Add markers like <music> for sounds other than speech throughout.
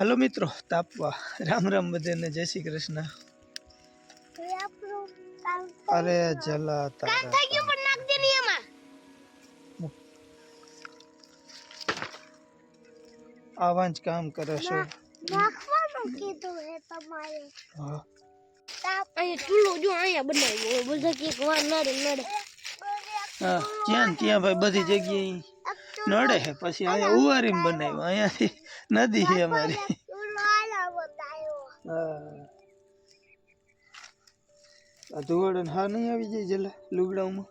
Hello મિત્રો તાપવા. રામ રામ બધાને જય શ્રી કૃષ્ણ. અરે જલા તારા આવા જ કામ કરે છો. નાખવાનું કીધું હે તમારે. હા. અહીંયા ચૂલો જો અહીંયા બનાવ્યો બધા કે વાર નડે નડે. હા ત્યાં ભાઈ બધી જગ્યાએ નડે પછી અહીંયા ઉવારીને બનાવ્યું. અહીંયાથી નદી છે અમારી આ ધુવાડો હા નહીં આવી જાય જલા લુગડાઓમાં?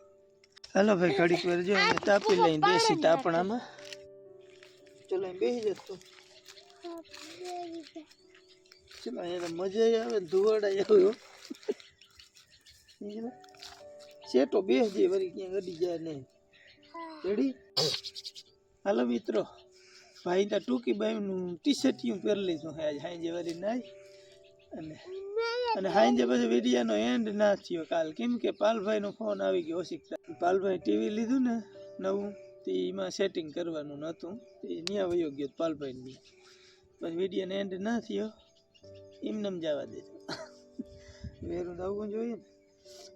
હાલો ભાઈ ઘડીક વાર જો અમે તાપી લઈને બેસી તાપણામાં. ચલો બેસી જતો ચલો એને મજા આવે ધુવાડા આવ્યો સેટો બેસજે વળી ક્યાં ગડી જાય નહીં. રેડી? હાલો મિત્રો. ભાઈ ત્યાં ટૂંકી બાઈનું ટી શર્ટ પહેરી લીધું હે આજ હાંજે વળી નાઈ અને અને હાંજે પછી વિડિયાનો એન્ડ ના થયો કાલ. કેમ કે પાલભાઈનો ફોન આવી ગયો શીખતા પાલભાઈ ટીવી લીધું ને નવું, તે એમાં સેટિંગ કરવાનું નહોતું. તે ન્યા વયો ગયો પાલભાઈ પછી વિડિયાનો એન્ડ ના થયો. એમને જવા દેજો. વેરું આવવું જોઈએ ને.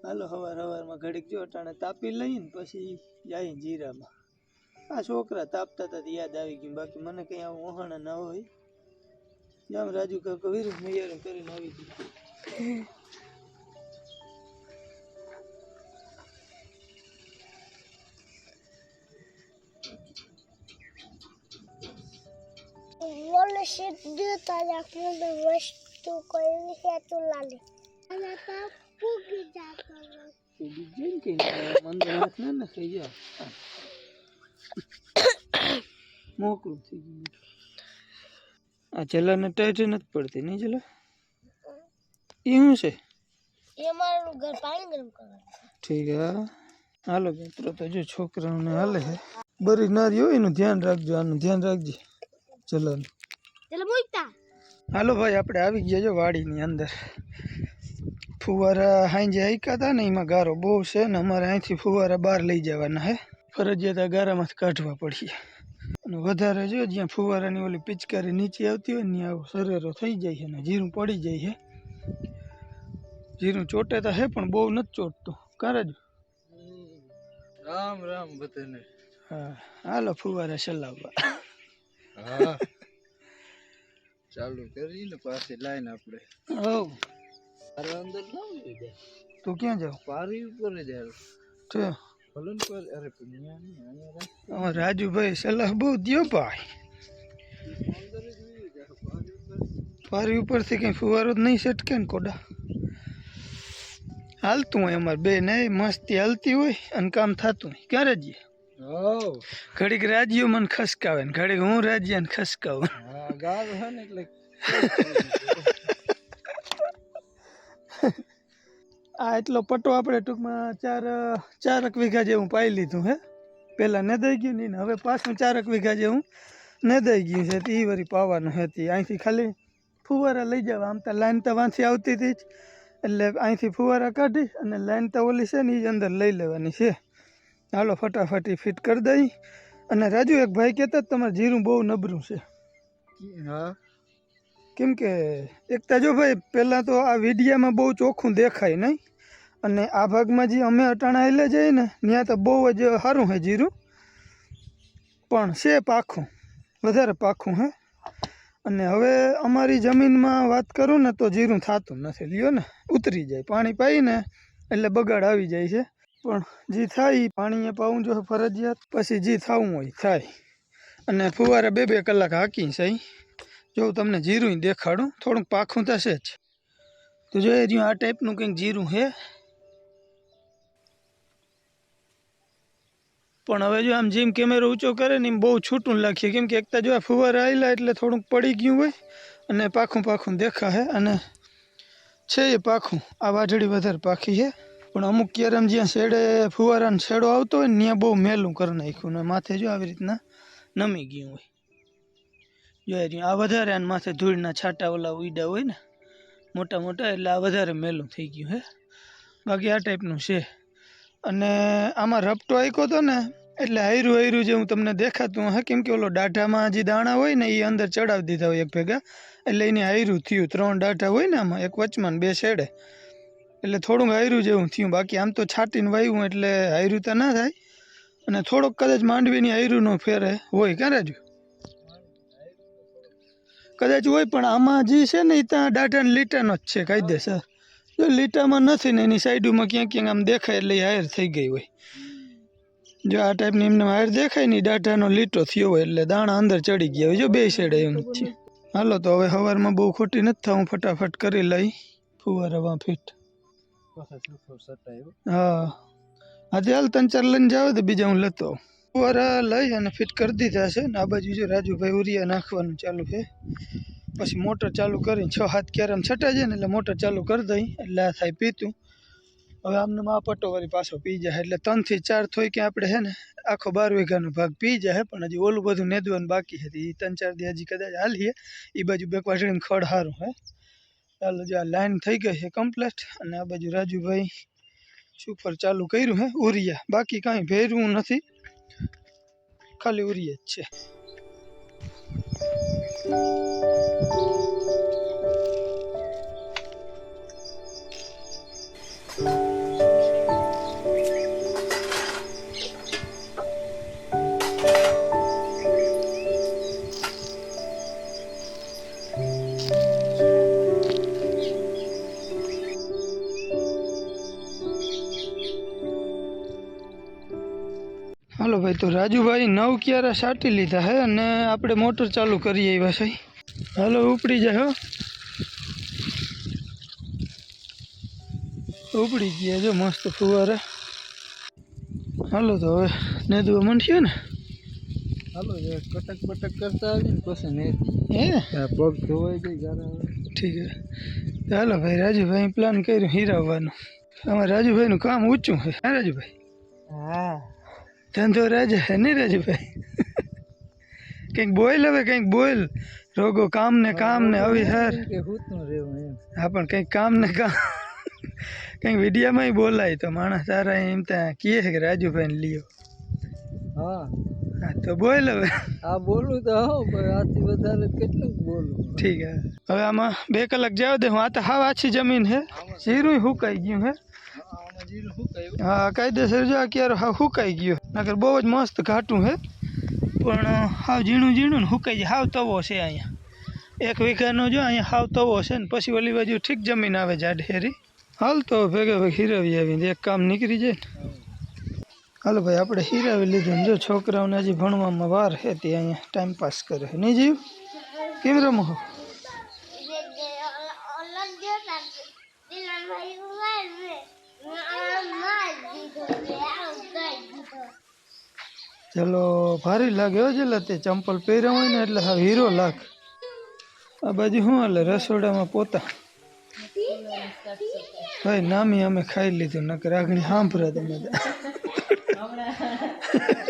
હાલો, હવાર હવારમાં ઘડીક જો અટાણે તાપી લઈને પછી જાય જીરામાં. આ છોકરા તાપતા હતા યાદ આવી ગયું. બાકી મને કંઈ આવું વહાણા ના હોય. જામ રાજુ કાકા વિરુદ્ધ મેયર કરીને આવી ગયું. બોલે સીધું તારા વસ્તુ કોઈ છે તું લાલે અને તા પૂગી જા કરો તો બીજે ને મંદર હાથ ના ને થઈ જાવ મોકળું થઈ ગયું. આ ચલાને ટાઈટ નથી પડતી નહીં જલા? એ શું છે? એ મારું ઘર પાણી ગરમ કરવાનું ઠીક હા. હાલો મિત્રો તો જો છોકરાઓને હાલે છે. બરી નારી હોય એનું ધ્યાન રાખજો આનું ધ્યાન રાખજે મૂકતા. હાલો ભાઈ આપણે આવી ગયા જો વાડીની અંદર. ફુવારા હાંજે આઈકા હતા ને એમાં ગારો બહુ છે ને અમારે અહીંથી ફુવારા બહાર લઈ જવાના હે ફરજિયાત આ ગારામાંથી કાઢવા પડશે. અને વધારે જો જ્યાં ફુવારાની ઓલી પિચકારી નીચે આવતી હોય ને ત્યાં આવો સરેરો થઈ જાય છે અને જીરું પડી જાય છે. જીરું ચોટે તો હે પણ બહુ નથી ચોટતું. કરે જ. રામ રામ બધાને. હા હાલો ફુવારા ચલાવવા. હા. ચાલુ કરીને પાછી લાઈન આપણે. હોવ. અરે અંદર ના તું ક્યાં જાવ પારી ઉપર જ છે રાજુભાઈ સલાહ બહુ દો ભાઈ. પારી ઉપરથી કઈ ફુવારો જ નહીં સટકે ને કોડા હાલતું હોય અમારે બે ને મસ્તી હાલતી હોય અને કામ થતું હોય. ક્યારે જઈએ? હો ઘડીક રાજ્યો મને ખસકાવે ને ઘડીક હું ખસકાવું. હે ને એટલે <laughs> આ એટલો પટ્ટો આપણે ટૂંકમાં ચાર ચારક વીઘા જેવું પાઈ લીધું હે. પહેલાં નદાઈ ગયું નહીં ને હવે પાછું ચારક વીઘા જેવું દઈ ગયું છે. તે વળી પાવાનું હતી અહીંથી ખાલી ફુવારા લઈ જવા. આમ તો લાઈન તો વાંચી આવતી હતી જ. એટલે અહીંથી ફુવારા કાઢી અને લાઈન તો ઓલી છે ને એ જ અંદર લઈ લેવાની છે. હાલો ફટાફટી ફિટ કરી દઈ. અને રાજુ એક ભાઈ કહેતા હતા તમારે જીરું બહુ નબળું છે. હા. કેમ કે એક તો જો ભાઈ પહેલાં તો આ વિડીયામાં બહુ ચોખ્ખું દેખાય નહીં. અને આ ભાગમાં જે અમે અટાણા એટલે જઈએ ને, ત્યાં તો બહુ જ સારું છે જીરું. પણ છે પાખું, વધારે પાખું હે. અને હવે અમારી જમીનમાં વાત કરું ને તો જીરું થતું નથી, લ્યો ને. ઉતરી જાય, પાણી પાઈને એટલે બગાડ આવી જાય છે. પણ જે થાય ઈ પાણીએ પાવું જો ફરજિયાત, પછી જે થવું હોય થાય. અને ફુવારે બે બે કલાક હાકી સહી જો તમને જીરું દેખાડું, થોડુંક પાખું થશે જ. તો જોઈ એ રહ્યું આ ટાઈપનું કંઈક જીરું છે પણ હવે જો આમ જેમ કેમેરો ઊંચો કરે ને એમ બહુ છૂટું લાગીએ. કેમ કે એકતા જો આ ફુવારા આવેલા એટલે થોડુંક પડી ગયું હોય અને પાખું પાખું દેખાશે અને છે એ પાખું. આ વાઢળી વધારે પાખી છે. પણ અમુક ક્યારેમ જ્યાં શેડે ફુવારાનો શેડો આવતો હોય ને ત્યાં બહુ મેલું કરી નાખ્યું ને માથે જો આવી રીતના નમી ગયું હોય. જો રહ્યું. આ વધારે આને માથે ધૂળના છાંટા ઓલા ઉડા હોય ને મોટા મોટા એટલે આ વધારે મેલું થઈ ગયું હે. બાકી આ ટાઈપનું છે. અને આમાં રપટો આંક્યો હતો ને એટલે હૈરું હાયરું જે હું તમને દેખાતું હા, કેમ કે ઓલો દાઢામાં જે દાણા હોય ને, એ અંદર ચડાવી દીધા હોય એક ભેગા. એટલે એને હૈરું થયું. ત્રણ ડાઢા હોય ને આમાં, એક વચમાં બે છેડે એટલે થોડુંક હૈરું જેવું થયું. બાકી આમ તો છાંટીને વાયું એટલે હૈરું તો ના થાય. અને થોડોક કદાચ માંડવીની હૈરુંનો ફેરે હોય ક્યાં રાજુ? કદાચ હોય, પણ આમાં જે છે ને, એ ત્યાં ડાઢાને લીટાનો જ છે, કાયદેસર. જો લીટામાં નથી ને, એની સાઈડમાં ક્યાંક ક્યાંક આમ દેખાય એટલે હાયર થઈ ગઈ હોય. જો આ ટાઈપની એમને હાયર દેખાય નહીં ડાટાનો લીટો થયો હોય એટલે દાણા અંદર ચડી ગયા હોય. જો બે સાઈડ એમ છે. હાલો તો હવે સવારમાં બહુ ખોટી નથી થવું, ફટાફટ કરી લઈ. ફુવારામાં ફિટ હા. આજે હાલ ત્રણ ચાર લઈને જાવ તો બીજા હું લેતો ફુવારા લઈ અને ફિટ કરી દીધા છે ને આ બાજુ જો રાજુભાઈ ઉરિયા નાખવાનું ચાલુ છે. પછી મોટર ચાલુ કરીને છ હાથ કેરમ છટા જાય ને એટલે મોટર ચાલુ કરી દઈ. એટલે આ થાય પીતું. હવે આમને માં પટ્ટો વળી પાછો પી જાય એટલે ત્રણથી ચાર થોય કે આપણે છે ને, આખો બાર વીઘાનો ભાગ પી જાય પણ હજી ઓલું બધું નેદવાનું બાકી હતી એ ત્રણ ચાર દી હજી કદાચ હાલીએ એ બાજુ બે વાટડીને ખડ સારું હે. ચાલો જો આ લાઈન થઈ ગઈ છે કમ્પ્લીટ અને આ બાજુ રાજુભાઈ સુપર ચાલુ કર્યું હે, ઉરિયા. બાકી કાંઈ ભેરવું નથી, ખાલી ઉરિયા જ છે. તો રાજુભાઈ નવ ક્યારા સાટી લીધા હે અને આપણે મોટર ચાલુ કરીએ એવા છે. હાલો ઉપડી જાય હો. ઉપડી ગયા જો મસ્ત ફુવારા. હાલો તો હવે નેદવા માંડ્યો ને. હાલો એ કટક બટક કરતા આવી ને પછી ને હે? આ પગ ધોવાઈ ગઈ જરા ઠીક છે. હાલો ભાઈ રાજુભાઈ પ્લાન કર્યું હીરાવવાનું. અમારે રાજુભાઈનું કામ ઊંચું છે. હા રાજુભાઈ? હા. ધંધો રાજા હે ને રાજુભાઈ કંઈક બોલ હવે કંઈક બોલ રોગો કામ ને કામ ને આવી હાર કે હૂતું રહેવું એમ હા પણ કંઈક કામ ને કામ કંઈક વિડીયામાં બોલાય તો માણસ તારા એમ ત્યાં કહે છે કે રાજુભાઈને લ્યો હા હા તો બોલ હવે આ બોલું તો હા પણ આથી વધારે કેટલું બોલું? ઠીક હે હવે આમાં બે કલાક જાવ દે હું આ તો હાવ આછી જમીન હે જીરું હુકાઈ ગયું હે। આમાં જીરું શું કહ્યું હા, કાયદેસર જો ક્યારે હા હુકાઈ ગયો. નકર બહુ જ મસ્ત ઘાટું હે. પણ હાવ ઝીણું ઝીણું ને હુકાઈ જાય. હાવ તવો છે અહીંયા. એક વીઘાનો જો અહીંયા હાવ તવો છે ને, પછી ઓલી બાજુ ઠીક જમીન આવે જાડહેરી હાલ તો ભેગે ભેગ હીરાવી આવીને એક કામ નીકળી જાય ને. હાલો ભાઈ, આપણે હીરાવી લીધું ને જો છોકરાઓને હજી ભણવામાં વાર છે તે અહીંયા ટાઈમ પાસ કરે નહીં જીવ? કેમ રમો ચલો, ભારી લાગે હો જેલા તે ચંપલ પહેર્યા હોય ને એટલે હા હીરો લાગ આ બાજુ શું હાલે, રસોડામાં પોતા. ભાઈ, નામી અમે ખાઈ લીધું, નકર આગળ સાંભળ્યા તમે. તો.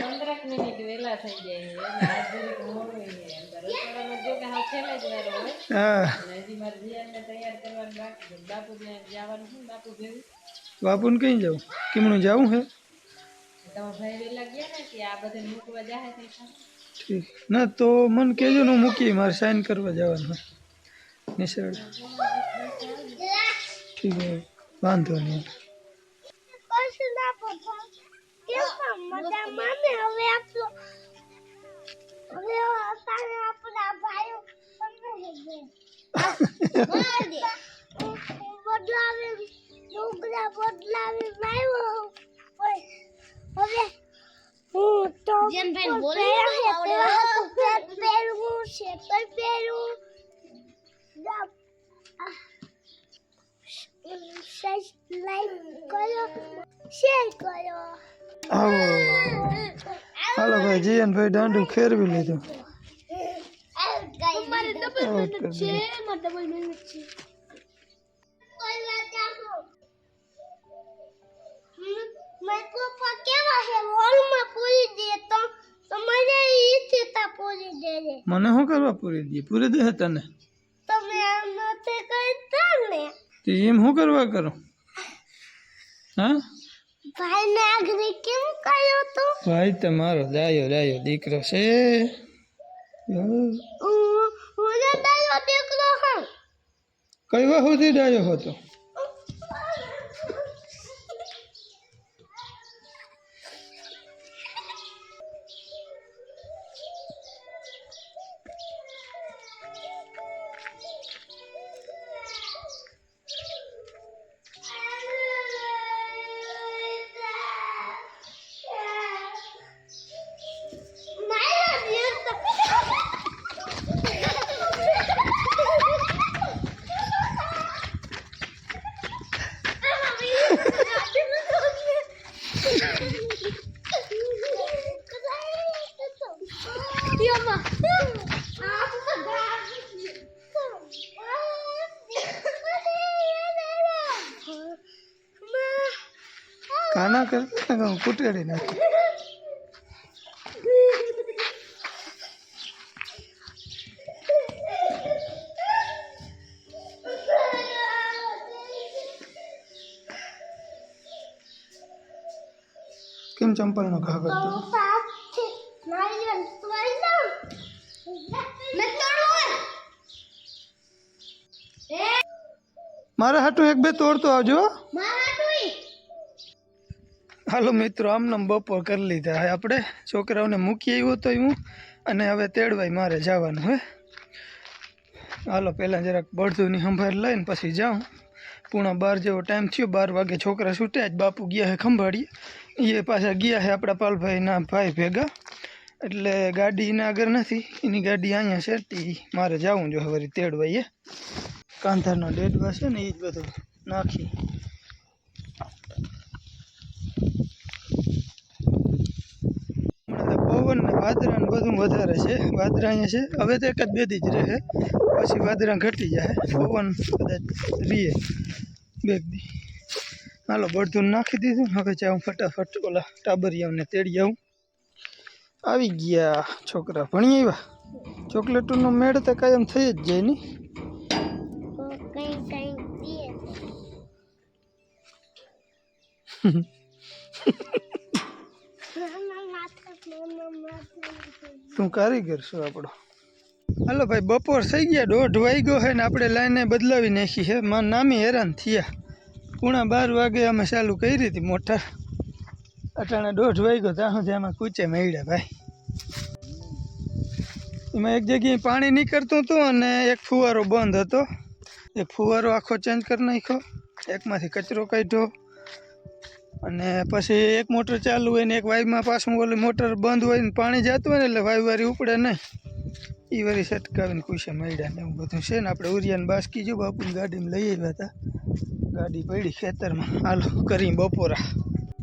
પંદરક મિનિટ વહેલા થઈ જાય છે અને આજ જરીક મોડું છે અંદર રસોડામાં જો કે હાવ છેલ્લે જ વારો હોય હા. અને હજી મારે જીયાને તૈયાર કરવાનું બાકી છે બાપુને જવાનું છે ને બાપુ ભેગું બાપુને કઈ જવું કેમનું જવું હે? ને કે આ બધે મૂકવા જાહે તે ખાલી. ઠીક. ના તો મને કહેજો ને હું મૂકી મારે સાઈન કરવા જવાનું. નિશાળ. ઠીક છે. વાંધો નહીં. <laughs> બદલાવી બદલાવી હવે હું તો જેમ ભાઈ બોલે પહેરવું છે તો પહેરવું લાઈક કરો શેર કરો હાલો ભાઈ જીયનભાઈ દાંડું ખેરવી લીધું મારે ડબલ મહેનત છે મારે ડબલ મહેનત છે મારા પપ્પા કેવા છે? હોલમાં પૂરી દે તો તો મને ઈચ્છતા પૂરી દે મને શું કરવા પૂરી દઈએ પૂરી દે તને? તમે આમ નથી કરતા ને. તે એમ શું કરવા કરો? હા? ભાઈ ને આગળ કેમ કર્યો તો? ભાઈ તમારો ડાયો ડાયો દીકરો છે. હું ડાયો દીકરો હા. કઈ સુધી ડાયો હતો? કાના કરતા ને કુટેડી નાખી કેમ ચંપલનો ઘા કરતો? મારા હાટું એક બે તોડતો આવજો હાલો મિત્રો આમનામ બપોર કરી લીધા હવે આપણે. છોકરાઓને મૂકી આવ્યો તો હું અને હવે તેડવાય મારે જવાનું હે. હાલો પહેલાં જરાક બળદુની સંભાળ લઈને પછી જાઉં. પૂણા બાર જેવો ટાઈમ થયો, બાર વાગે છોકરા છૂટ્યા જ, બાપુ ગયા હે ખંભાળીએ. એ પાછા ગયા હે આપણા પાલભાઈના ભાઈ ભેગા. એટલે ગાડી એના આગળ નથી, એની ગાડી અહીંયા છે મારે જવું જો હવે તેડવાઈએ કાંધારનો ડેડવા છે ને એ જ બધું નાખી હમણાં તો પવન ને વાદરા ને બધું વધારે છે વાદરા અહીંયા છે હવે તો એક જ બે દી જ રહે પછી વાદરા ઘટી જાય પવન કદાચ રીએ બે દી હાલો બળધું નાખી દીધું ને હવે જાઉં ફટાફટ ઓલા ટાબરિયાઓને તેડી આવું આવી ગયા છોકરા ભણી આવ્યા ચોકલેટોનો મેળ તો કાયમ થઈ જ જાય નહીં કઈ કઈ પીએ તું કારીગર છું આપણો? હાલો ભાઈ, બપોર થઈ ગયા, દોઢ વાગ્યો છે ને આપણે લાઈને બદલાવી નાખી છે. માં નામી હેરાન થયા. પૂણા બાર વાગે અમે ચાલુ કરી હતી મોટર. અટાણે દોઢ વાગ્યો, ત્યાં સુધી અમે કૂચે મેળ્યા ભાઈ. એમાં એક જગ્યાએ પાણી નીકળતું હતું અને એક ફુવારો બંધ હતો. એ ફુવારો આખો ચેન્જ કરી નાખ્યો. એકમાંથી કચરો કાઢ્યો. અને પછી એક મોટર ચાલુ હોય ને એક વાઈવમાં પાછું ઓલી મોટર બંધ હોય ને પાણી જતું હોય ને એટલે વાઈવ વારી ઉપડે નહીં એ વારી સટકાવીને ખુશે મળ્યા ને એવું બધું છે ને આપણે ઉરિયાને બાસકી જો બાપુની ગાડીમાં લઈ આવ્યા હતા. ગાડી પડી ખેતરમાં. હાલો કરી બપોરા.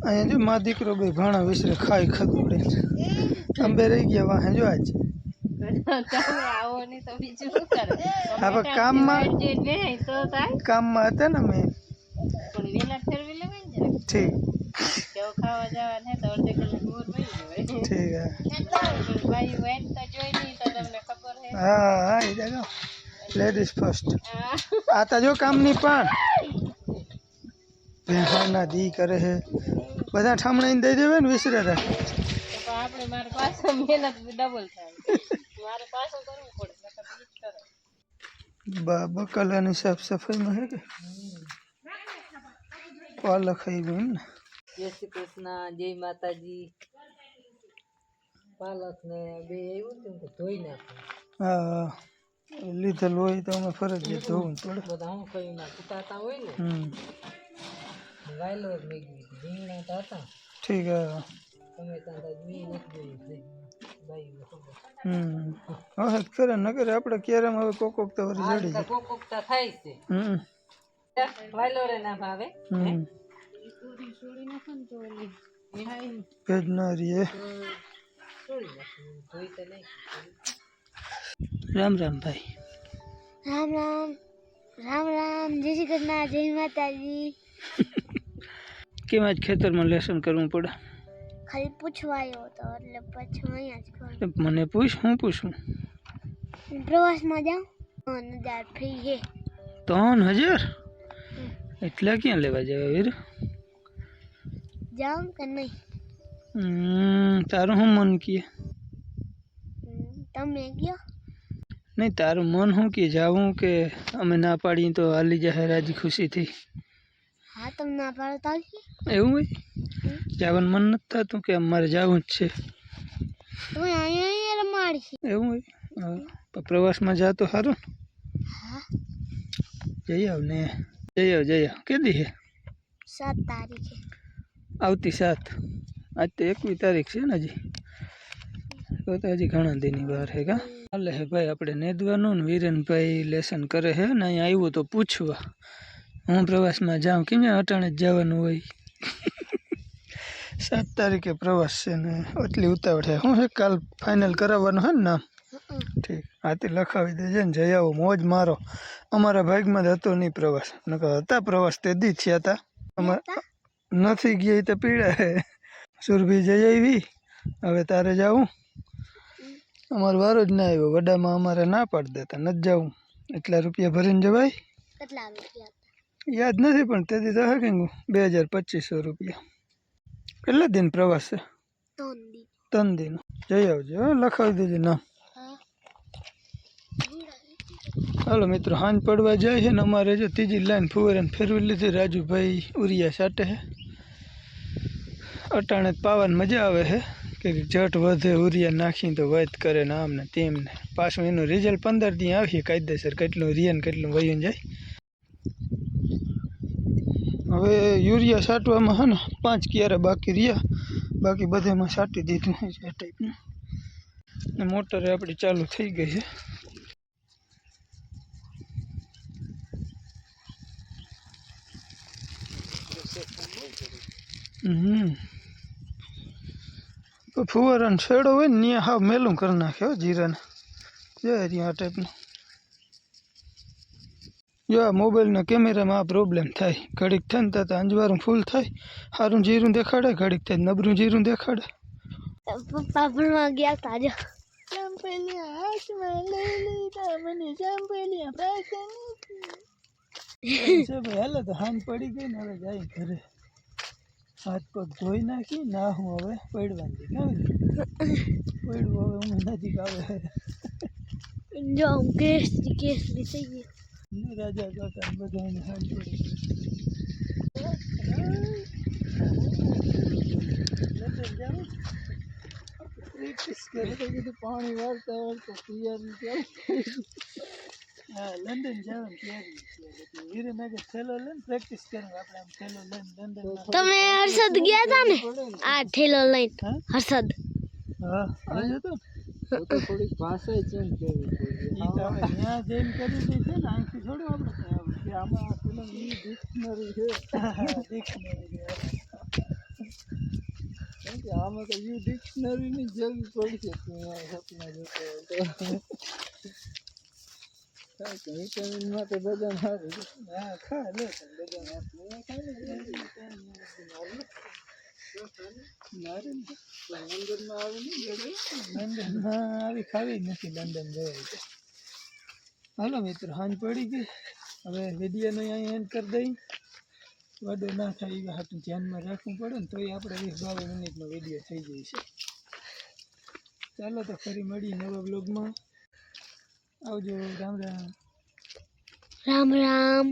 અહીંયા જો મા દીકરો ભાઈ ભાણા વિસરે ખાઈ ખદુડે અંબે રહી ગયા વાહે જો આજ. હવે કામમાં- કામમાં હતા ને મેં પણ વેલા ફેરવી લેવાય ને જરાક. ઠીક. સેવ ખાવા જવા ને તો અડધી કલાક મોર પડી જવાય ઠીક હે. ભાઈ વેન તો જોઈ નહીં તો તમને ખબર હે. હા હા એ જાગો લેડીઝ ફર્સ્ટ આ તો જો કામની પણ. ભેહાના દી કરે છે બધા ઠામણાઈને દઈ દેવે ને વિસરે રાખ તો પણ આપણે મારે પાછો મહેનત ડબલ થાય. મારે પાછું કરવું પડે જ બકાલાની સાફ સફાઈમાં છે કે પાલક ખાઈ ગયું ને. જય શ્રી કૃષ્ણ જય માતાજી. પાલક ને બે એવું હતું કે ધોઈ નાખો. હા લીધેલ હોય તો અમે ફરજિયાત ધોવું પડે. બધા હું કઈ ના કુટાતા હોય ને હમ. વાયલો જ મેગી રીંગણા તો હતા. ઠીક હે. તમે ત્યાં તો બી નથી જોઈ હમ. હવે કરે ન કરે આપણે ક્યારેમાં હવે કોકોકતા જડી થાય છે. હમ. વાયલો રે ના ભાવે હમ. રામ રામ ભાઈ રામ રામ રામ રામ જય શ્રી કૃષ્ણ જય માતાજી કેમ આજ ખેતરમાં લેસન કરવું પડે ખાલી પૂછવા આવ્યો હતો એટલે પછી અહીંયા જ કરું. મને પૂછ હું પૂછું? હું પ્રવાસમાં જાઉં? ત્રણ હજાર ફ્રી છે. ત્રણ હજાર? એટલા ક્યાં લેવા જવા વીર? જાઉં કે નહીં હમ, તારું શું મન કીએ હમ, તમે ગયો નહીં તારું મન શું કે જાવું કે અમે ના પાડીએ તો હાલી જાય રાજી ખુશીથી હા તમે ના પાડો તો આવશે એવું હોય જવાનું મન નથી થતું કે અમારે જવું જ છે તમે અહીંયા અહીંયા રમાડી એવું હોય હા, પણ પ્રવાસમાં જા તો સારું હા જઈ આવ ને જઈ આવ જઈ આવ કેદી હે સાત તારીખે આવતી સાત. આજ તો એકવી તારીખ છે ને હજી. તો હજી ઘણા દિનની બહાર હે કા? હાલે હે ભાઈ, આપણે નેદવાનું ને વીરેનભાઈ લેસન કરે હે ને અહીંયા આવ્યું તો પૂછવા. હું પ્રવાસમાં જાઉં, કેમ અટાણે જ જવાનું હોય? સાત તારીખે પ્રવાસ છે ને, એટલી ઉતાવળ છે શું છે કાલ ફાઇનલ કરાવવાનું હે ને નામ? ઠીક. હાથી લખાવી દેજે ને જઈ આવો, મોજ મારો. અમારા ભાગમાં જ હતો નહીં પ્રવાસ. નકર હતા પ્રવાસ, તે દી થયા હતા અમારે નથી ગઈ તો પીડા. સુરભી જઈ આવી. હવે તારે જાવું. અમારો વારો જ ના આવ્યો. વડામાં અમારે ના પાડી દેતા. નથી જવું. એટલા રૂપિયા ભરીને જવાય? યાદ નથી પણ તેથી તો હે બે હજાર પચીસો રૂપિયા. કેટલા દિન પ્રવાસ છે? ત્રણ દિન. જઈ આવજો લખાવી દેજો નામ. હાલો મિત્રો હાંજ પડવા જાય છે ને અમારે જો ત્રીજી લાઈન ફુવારાને ફેરવી લીધી. રાજુભાઈ ઉરિયા સાટે છે અટાણે પાવાની મજા આવે છે કે જટ વધે ઉરિયા નાખીને તો વધ કરે ને આમ ને તેમ ને. પાછું એનું રિઝલ્ટ પંદર દી આવીએ કાયદેસર કેટલું રિયન કેટલું વયું જાય. હવે યુરિયા છાંટવામાં છે ને પાંચ ક્યારે બાકી રહ્યા. બાકી બધામાં છાંટી દીધું છે આ ટાઈપનું ને. મોટર આપણી ચાલુ થઈ ગઈ છે હમ. તો ફુવારાનો છેડો હોય ને ત્યાં હાવ મેલું કરી નાખે હો જીરાને. જાય ત્યાં આ ટાઈપનું જો આ મોબાઈલના કેમેરામાં આ પ્રોબ્લેમ થાય. ઘડીક થાય ને ત્યાં અંજવારું ફૂલ થાય. સારું જીરું દેખાડે ઘડીક થાય નબળું જીરું દેખાડે. પપ્પા ભણવા ગયા તા જો. ચાંપલિયા હાથમાં લઈ લીધા મને ચાંપલિયા પાસે છે ભાઈ હાલો તો હાન પડી ગઈ ને હવે જાય ઘરે. હાથ પગ ધોઈ નાખી ના હું હવે પડવાની કેવું પડવું હવે હું નજીક આવે જો હું કેસરી કેસરી થઈ ગયો ને રાજા કાકા બધાને હાન પડી પ્રેક્ટિસ કરે તો કીધું પાણી વાળતા વાળતા તૈયારી હા લંડન જવાનું તૈયારી છે વીરનગર થેલો લઈને પ્રેક્ટિસ કરવું આપણે આમ થેલો લઈને લંડન તમે હર્ષદ ગયા તા ને આ ઠેલો લઈને હા હર્ષદ હા આજે તો તો તો થોડીક ભાષા ચેન્જ કરવી પડે ઈ તો હવે ત્યાં જઈને કરી દે છે ને અહીંથી થોડું આપણે ત્યાં આવડે. કે આમાં પેલો ઈ ડિક્શનરી છે ડિક્શનરી કેમ કે આમાં તો યુ ડિક્શનરી ની જરૂર પડશે તું આ સપના જોતો હોય તો કારણ કે વિટામિન માટે બધા સારું હા ખા લે નાખી. લંડનમાં આવે ખાવી નથી લંડન જવાય હાલો મિત્રો હાંજ પડી ગઈ હવે વિડીયોનો અહીં એન્ડ કરી દઈ વડો ના થાય એવા હાટું ધ્યાનમાં રાખવું પડે ને તોય આપણે વીસ બાવીસ મિનિટનો વીડિયો થઈ જાય છે ચાલો તો ફરી મળીએ નવા બ્લોગમાં આવજો રામ રામ. રામ રામ.